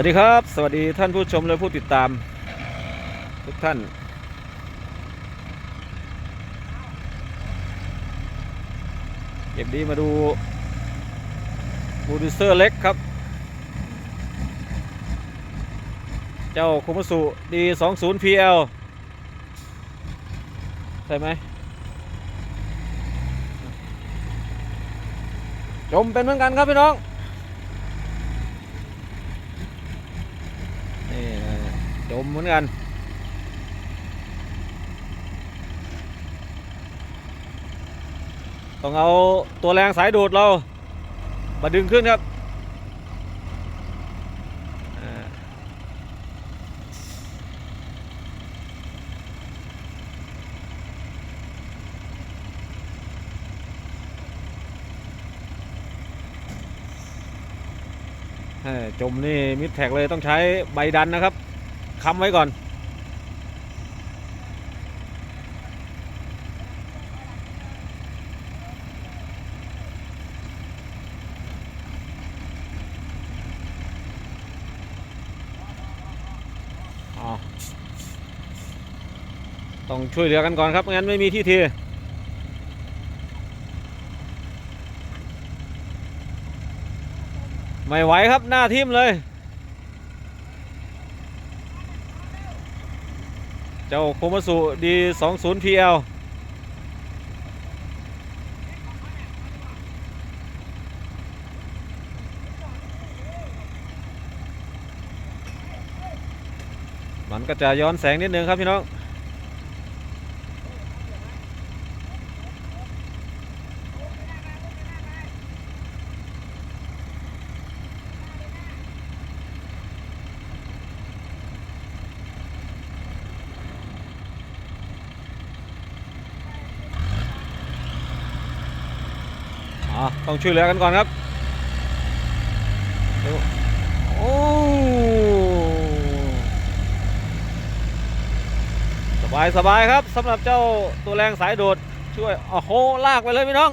วัสดีครับ สวัสดีท่านผู้ชมและผู้ติดตาม ทุกท่าน เก็บดีมาดูบูดิเซอร์เล็กครับ เจ้าคุมสุดี20 PL ใช่ไหม จมเป็นเหมือนกันครับพี่น้อง นี่นะ จมเหมือนกันต้องเอาตัวแรงสายดูดเรามาดึงขึ้นครับอ่าเอ้ยจมนี่มิดแท็กเลยต้องใช้ใบดันนะครับ ค้ำไว้ก่อนอ๋อต้องช่วยเหลือกันก่อนครับ งั้นไม่มีที่ทีไม่ไหวครับหน้าทิ่มเลย เจ้าโคมาสุดี20 PL มันก็จะย้อนแสงนิดนึงครับพี่น้อง อ๋อต้องช่วยเหลือกันก่อนครับโอ้สบายสบายครับสำหรับเจ้าตัวแรงสายโดดช่วยโอ้โหลากไปเลยพี่น้อง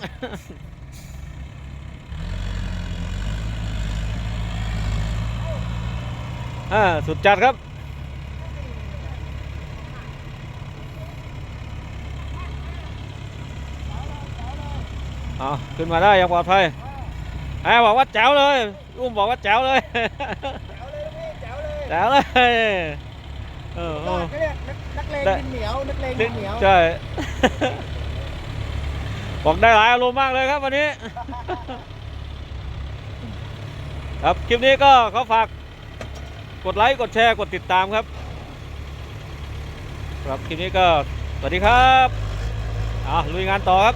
อ่าสุดจัดครับ เอาขึ้นมาได้อย่างปลอดภัยไอ้บอกว่าแจ๋วเลย อุ้มบอกว่าแจ๋วเลยแจ๋วเลยพี่แจ๋วเลยแจ๋วเลยเออเอก็อเรียกนักนักเลงได้ดินเหนียวนักเลงดินเหนียวใช่บอกได้หลายอารมณ์มากเลยครับวันนี้ ครับคลิปนี้ก็ขอฝากกดไลค์กดแชร์กดติดตามครับครับคลิปนี้ก็สวัสดีครับอะลุยงานต่อครับ